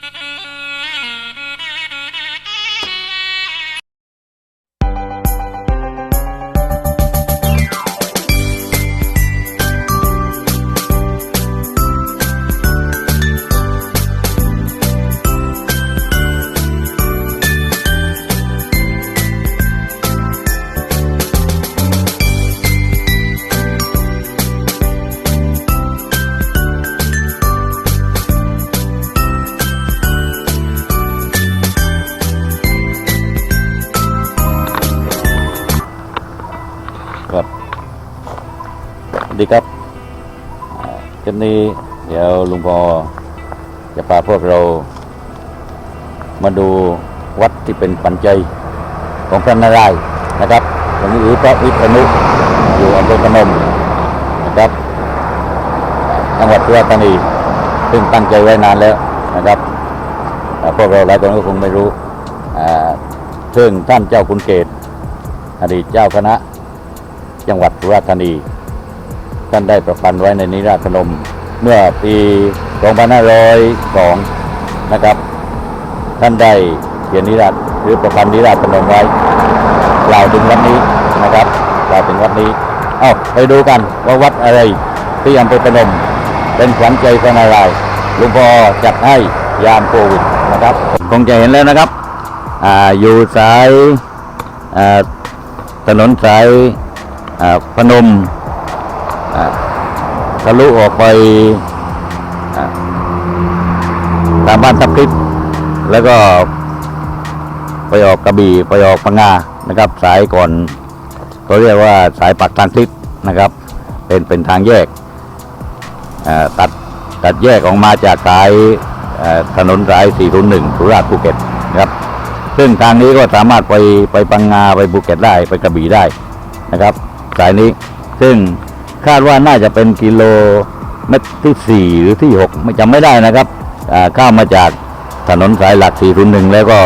Thank you. ดีครับอ่าคลิปนี้เดี๋ยวลุงพอจะพาพวกเรา มาดูวัดที่เป็นปัจจัยของพระนารายณ์นะครับหรือพระวิษณุอยู่อำเภอพนมนะครับจังหวัดสุราษฎร์ธานีซึ่งตั้งใจไว้นานแล้วนะครับพวกเราหลายคนก็คงไม่รู้อ่าซึ่งท่านเจ้าคุณเกตอดีตเจ้าคณะ จังหวัดสุราษฎร์ธานี ท่านได้ประพันธ์ไว้ในนิราชนม เมื่อปี2502นะครับ ท่านได้เขียนนิราชหรือประพันธ์นิราชนมไว้กล่าวถึงวัดนี้นะครับกล่าวถึงวัดนี้เอาไปดูกันว่าวัดอะไรที่อำเภอพนมเป็นขวัญใจพระนาราหลวงพ่อจัดให้ยามโควิดนะครับคงจะเห็นแล้วนะครับออยู่สายถนนสายพนม ทะลุออกไปตามบ้านทับทิศแล้วก็ไปออกกระบี่ไปออกพังงานะครับ สายก่อนเขาเรียกว่าสายปักทางทิศนะครับ เป็นเป็นทางแยกตัดตัดแยกออกมาจากสายถนนสาย 401 สุราษฎร์ภูเก็ตนะครับ ซึ่งทางนี้ก็สามารถไปไปปังงาไปภูเก็ตได้ไปกระบี่ได้นะครับ สายนี้ซึ่ง คาดว่าน่าจะเป็นกิโลเมตรที่ 4 หรือที่ 6 ไม่จำไม่ได้นะครับข้ามมาจากถนนสายหลัก 401 แล้วก็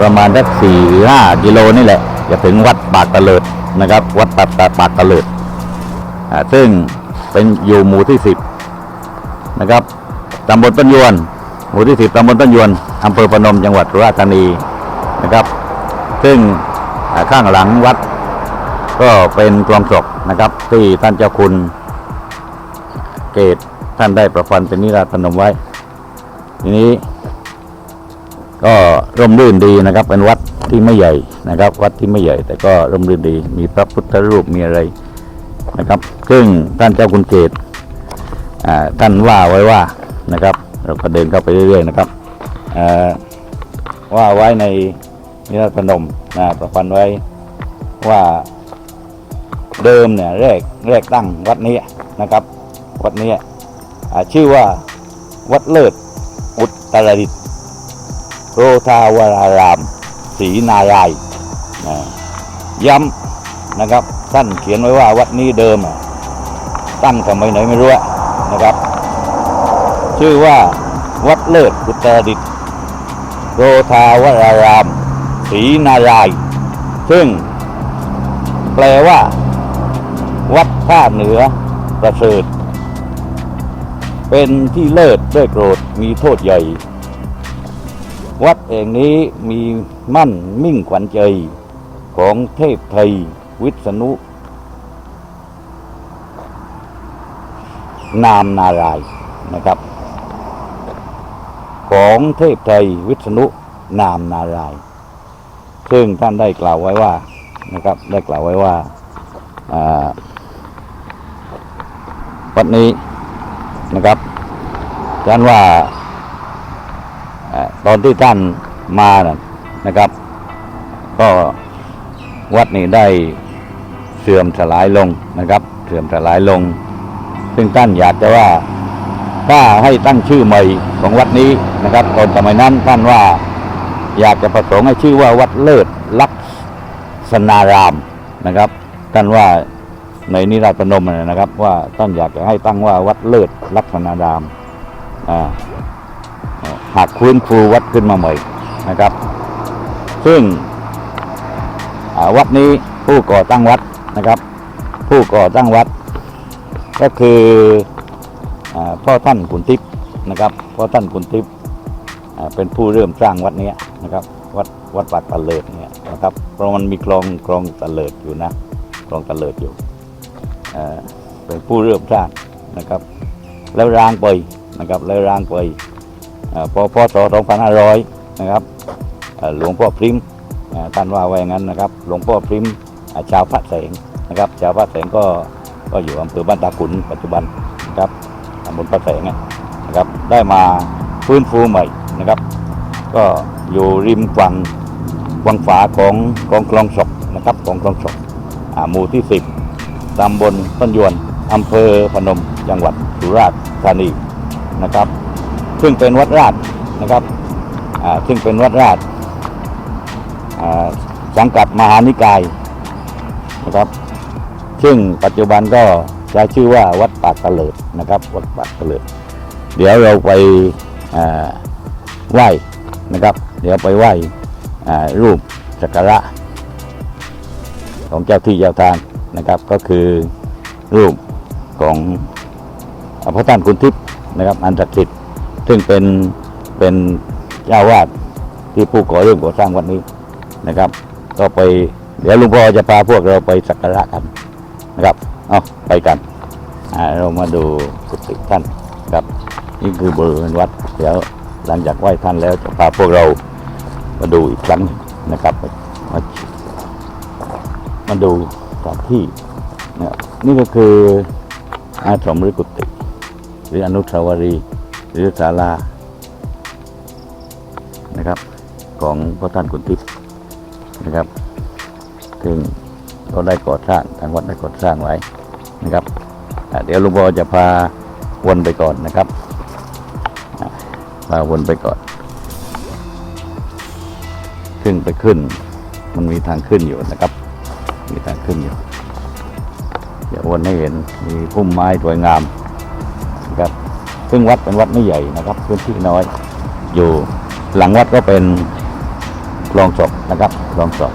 ประมาณสัก4หรือ5กิโลนี่แหละ จะถึงวัดปากตะเลิดนะครับ วัดปากปากตะเลิดซึ่งเป็นอยู่หมู่ที่ 10 นะครับตำบลต้นยวน หมู่ที่ 10ตำบลต้นยวนอำเภอพนมจังหวัดสุราษฎร์ธานีนะครับ ซึ่งข้างหลังวัด ก็เป็นกลองศกนะครับ ที่ท่านเจ้าคุณเกตท่านได้ประพันธ์เป็นนิราศพนมไว้ ทีนี้ ก็ร่มรื่นดีนะครับ เป็นวัดที่ไม่ใหญ่นะครับ วัดที่ไม่ใหญ่ แต่ก็ร่มรื่นดี มีพระพุทธรูปมีอะไรนะครับ ซึ่งท่านเจ้าคุณเกตอ่าท่านว่าไว้ว่านะครับ เราก็เดินเข้าไปเรื่อยๆนะครับว่าไว้ในนิราศพนมนะประพันธ์ไว้ว่า เดิมเนี่ยแรกแรกตั้งวัดนี้นะครับ วัดนี้ชื่อว่าวัดเลิศอุตรดิตโรธาวรารามศรีนารายนะย้ำนะครับท่านเขียนไว้ว่าวัดนี้เดิมตั้งสมัยไหนไม่รู้นะครับ ชื่อว่าวัดเลิศอุตรดิตโรธาวรารามศรีนารายซึ่งแปลว่า วัดท่าเหนือประเสริฐ เป็นที่เลิศด้วยโกรธมีโทษใหญ่ วัดแห่งนี้มีมั่นมิ่งขวัญใจของเทพไทยวิษณุ นามนารายนะครับ ของเทพไทยวิษณุนามนาราย ซึ่งท่านได้กล่าวไว้ว่านะครับได้กล่าวไว้ว่าอ่า วัดนี้นะครับท่านว่าอ่าตอนที่ท่านมานะนะครับ ก็วัดนี้ได้เสื่อมสลายลงนะครับ เสื่อมสลายลง ซึ่งท่านอยากจะว่าถ้าให้ตั้งชื่อใหม่ของวัดนี้นะครับตอนสมัยนั้นท่านว่าอยากจะประสงค์ให้ชื่อว่าวัดเลิศลักษณารามนะครับท่านว่า ในนิราชพนมนะครับ ว่าท่านอยากจะให้ตั้งว่าวัดเลิศลักษณารามาหากฟื้นฟูวัดขึ้นมาใหม่นะครับ ซึ่งวัดนี้ผู้ก่อตั้งวัดนะครับ ผู้ก่อตั้งวัด ก็คืออพ่อท่านขุนทิพย์นะครับพ่อท่านขุนทิพย์เป็นผู้เริ่มสร้างวัดนี้นะครับวัดวัดปากตะเลิดเนี่ยนะครับเพราะมันมีคลองคลองตะเลิดอยู่นะคลองตะเลิดอยู่ เป็นผู้เริ่มสร้างนะครับ แล้วรางไปนะครับแล้วรางไปอ่าพอพศ2500 นะครับหลวงพ่อพริมท่านว่าไว้งั้นนะครับ หลวงพ่อพริมชาวพระแสงนะครับ ชาวพระแสงก็ก็อยู่อำเภอบ้านตาขุนปัจจุบันนะครับตำบลพระแสงเนี่ยนะครับ ได้มาฟื้นฟูใหม่นะครับ ก็อยู่ริมฝั่งวังฝาของของคลองศกนะครับของคลองศกหมู่ที่10 ตำบลต้นยวนอำเภอพนมจังหวัดสุราษฎร์ธานีนะครับ ซึ่งเป็นวัดราชนะครับซึ่งเป็นวัดราชสังกัดมหานิกายนะครับ ซึ่งปัจจุบันก็ใช้ชื่อว่าวัดปากตะเลิดนะครับ วัดปากตะเลิดเดี๋ยวเราไปไหว้นะครับ เดี๋ยวไปไหว้รูปสักการะของเจ้าที่เจ้าทาง นะครับก็คือรูปของพระท่านคุณทิพย์นะครับ อันศักดิ์สิทธิ์ซึ่งเป็นเป็นเจ้าวาดที่ผู้ก่อเรื่องก่อสร้างวัดนี้นะครับ ก็ไปเดี๋ยวหลุงพ่อจะพาพวกเราไปสักการะกันนะครับเอาไปกันเรามาดูกุฏิท่านครับนี่คือบริเวณวัด เดี๋ยวหลังจากไหว้ท่านแล้วจะพาพวกเรามาดูอีกครั้งนะครับมามาดู ถานที่นะนี่ก็คืออาสมหรือกุฏิหรืออนุสาวรีย์หรือศาลานะครับ ของพระท่านกุณทิพย์นะครับ ซึ่งก็ได้ก่อสร้างทางวัดได้ก่อสร้างไว้นะครับเดี๋ยวหลวงพ่อจะพาวนไปก่อนนะครับพาวนไปก่อนขึ้นไปขึ้น มันมีทางขึ้นอยู่นะครับ มีทางขึ้นอยู่เดี๋ยววนให้เห็นมีพุ่มไม้สวยงามนะครับซึ่งวัดเป็นวัดไม่ใหญ่นะครับพื้นที่น้อย อยู่หลังวัดก็เป็นคลองศพนะครับคลองศพ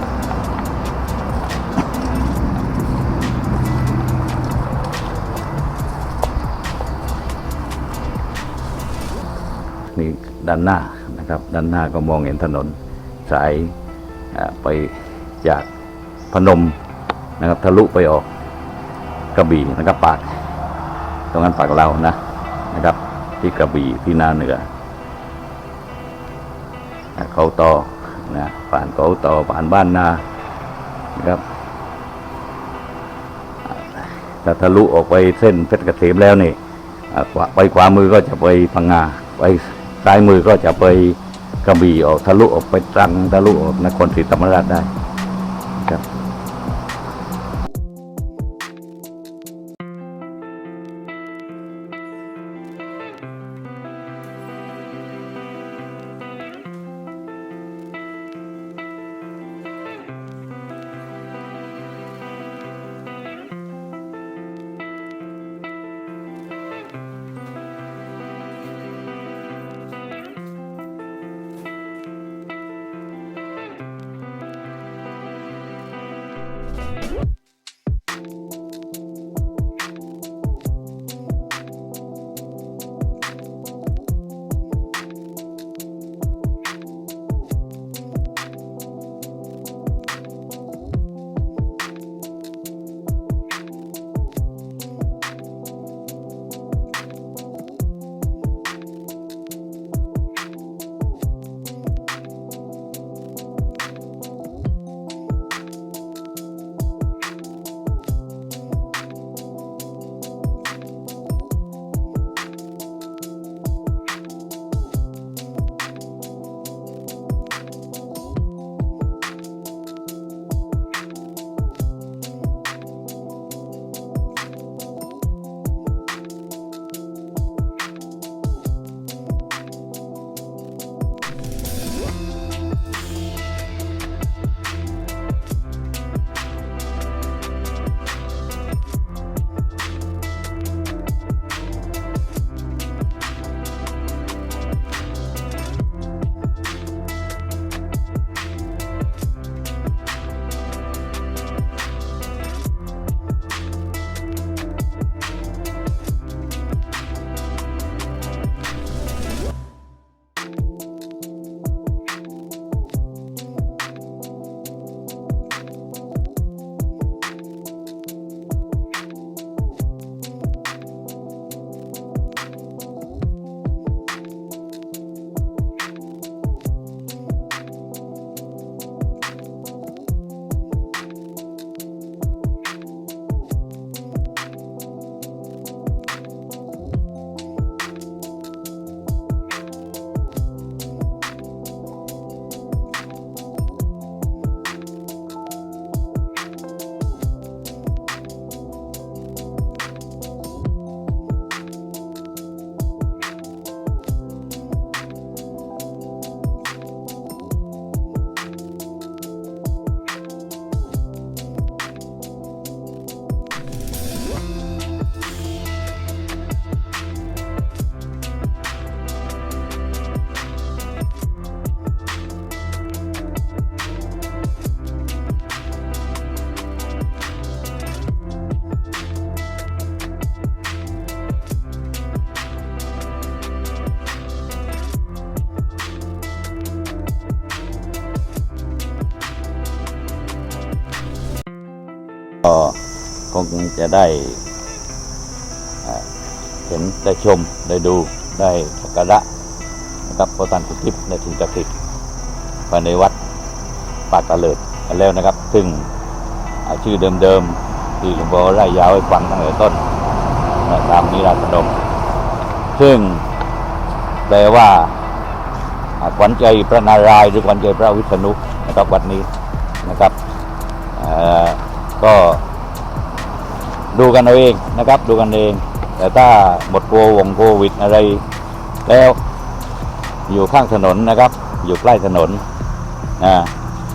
นี่ด้านหน้านะครับด้านหน้าก็มองเห็นถนนสายไปจากพนม นะครับ ทะลุไปออกกระบี่นะครับปาก ตรงนั้นปากเรานะนะครับ ที่กระบี่ที่นาเหนือเขาต่อนะผ่านเขาต่อผ่านบ้านนานะครับถ้าทะลุออกไปเส้นเพชรเกษมแล้วนี่ไปขวามือก็จะไปพังงาไปซ้ายมือก็จะไปกระบี่ออกทะลุออกไปตรังทะลุออกนครศรีธรรมราชได้ คงจะได้เห็นได้ชมได้ดูได้สักการะนะครับพระท่านกุทิพย์ในถิ่นศักดิ์สิทธิ์ภายในวัดป่าตะเลิดกันแล้วนะครับ ซึ่งชื่อเดิมๆที่หลวงพ่อไล่ยาวให้ฟังตั้งแต่ต้นตามนิราศพนมซึ่งแปลว่าขวัญใจพระนารายณ์หรือขวัญใจพระวิษณุนะครับวัดนี้นะครับก็ ดูกันเอาเองนะครับ ดูกันเอง แต่ถ้าหมดโควงโควิดอะไร แล้วอยู่ข้างถนนนะครับ อยู่ใกล้ถนนอ่า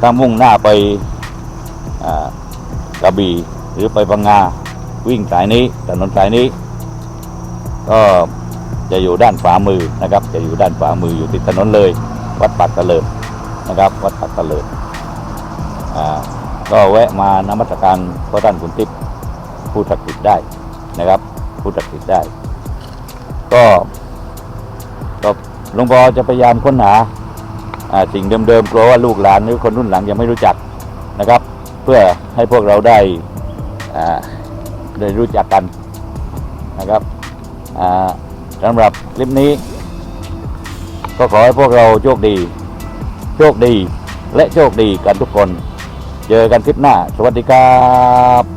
ถ้ามุ่งหน้าไปกระบี่หรือไปพังงาวิ่งสายนี้ถนนสายนี้ ก็จะอยู่ด้านขวามือนะครับ จะอยู่ด้านขวามืออยู่ติดถนนเลย วัดปักตะเลิดนะครับ วัดปักตะเลิดก็แวะมานมัสการพระท่านขุนทิพย์ ผู้ศักดิ์สิทธิ์ได้นะครับ ผู้ศักดิ์สิทธิ์ได้ ก็ก็หลวงพ่อจะพยายามค้นหาสิ่งเดิมๆกลัวว่าลูกหลานหรือคนรุ่นหลังยังไม่รู้จักนะครับ เพื่อให้พวกเราได้ได้รู้จักกันนะครับสำหรับคลิปนี้ ก็ขอให้พวกเราโชคดี โชคดีและโชคดีกันทุกคน เจอกันคลิปหน้า สวัสดีครับ